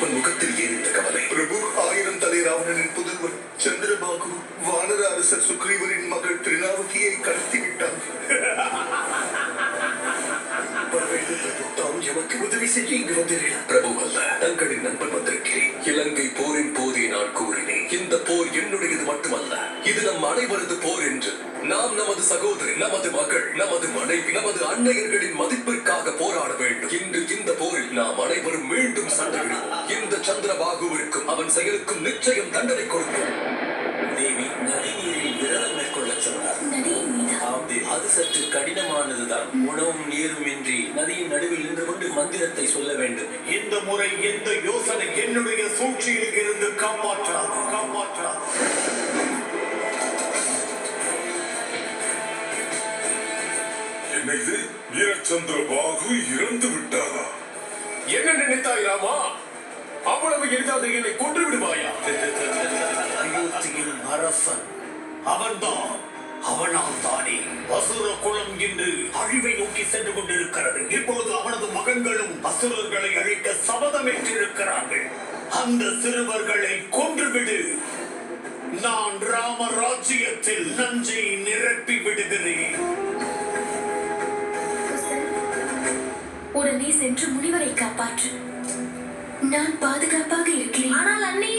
உன் முகத்தில் ஏன் இந்த கவலை பிரபு ஆயிரம் தலை ராவணனின் புதல்வர் சந்திரபாகு வானர அரசர் சுக்ரீவரின் மகள் திருநாவதியை கடத்தி விட்டார் எமக்கு உதவி செய்ய இங்கு வந்தீர்கள் பிரபு அல்ல. தங்களின் நண்பன் வந்திருக்கிறேன். இலங்கை போரின் போதே நான் கூறினேன். இந்த போர் என்னுடையது மட்டுமல்ல. அனைவரது போர் என்று நாம் நமது சகோதரி நமது மகள் நமது மனைவி நமது அன்னையர்களின் மதிப்பிற்காக போராட வேண்டும். இன்று இந்த போரில் நாம் அனைவரும் மீண்டும் சண்டையிடுவோம். இந்த சந்திரபாகுவிற்கும் அவன் செயலுக்கும் நிச்சயம் தண்டனை கொடுப்போம். தேவி நதிநீரில் விரதம் மேற்கொள்ள சொன்னார். அது சற்று கடினமானதுதான். உணவும் நீரும் இன்றி நதியின் நடுவில் நின்று கொண்டு மந்திரத்தை சொல்ல வேண்டும். இந்த முறை எந்த யோசனை என்னுடைய சூழ்ச்சியில் இருந்து காப்பாற்றாது இது வீரச்சந்திர பாகு இறந்து விட்டாரா என்ன நினைத்தாய் ராமா? அவ்வளவு எளிதாக என்னை கொன்று விடுவாயா? அயோத்தியின் அரசன் அவன்தான் அவனால் தானே அசுர குலம் இன்று அழிவை நோக்கி சென்று கொண்டிருக்கிறது. இப்பொழுது அவனது மகன்களும் அசுரர்களை அழிக்க சபதமேற்றிருக்கிறார்கள். அந்த சிறுவர்களை கொன்றுவிடு. நான் ராமராஜ்யத்தில் நஞ்சை உடனே சென்று முனிவரை காப்பாற்று. நான் பாதுகாப்பாக இருக்கிறேன். ஆனால் அன்னை